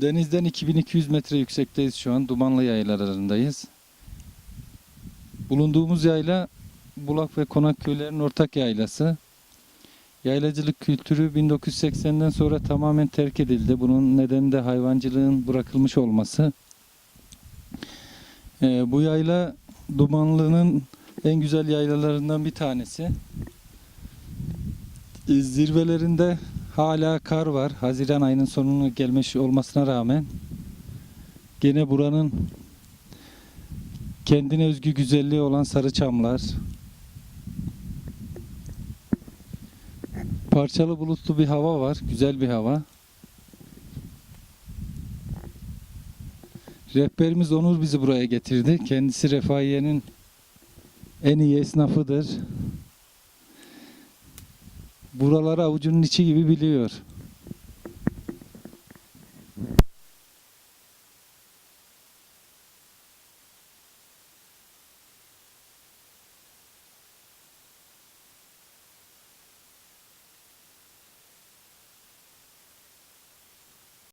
Denizden 2200 metre yüksekteyiz şu an. Dumanlı yaylalarındayız. Bulunduğumuz yayla Bulak ve Konak köylerinin ortak yaylası. Yaylacılık kültürü 1980'den sonra tamamen terk edildi. Bunun nedeni de hayvancılığın bırakılmış olması. Ee, bu yayla Dumanlı'nın en güzel yaylalarından bir tanesi. Ee, Zirvelerinde hala kar var. Haziran ayının sonuna gelmiş olmasına rağmen gene buranın kendine özgü güzelliği olan sarı çamlar, parçalı bulutlu bir hava var. Güzel bir hava. Rehberimiz Onur bizi buraya getirdi. Kendisi Refahiye'nin en iyi esnafıdır. Buraları avucunun içi gibi biliyor.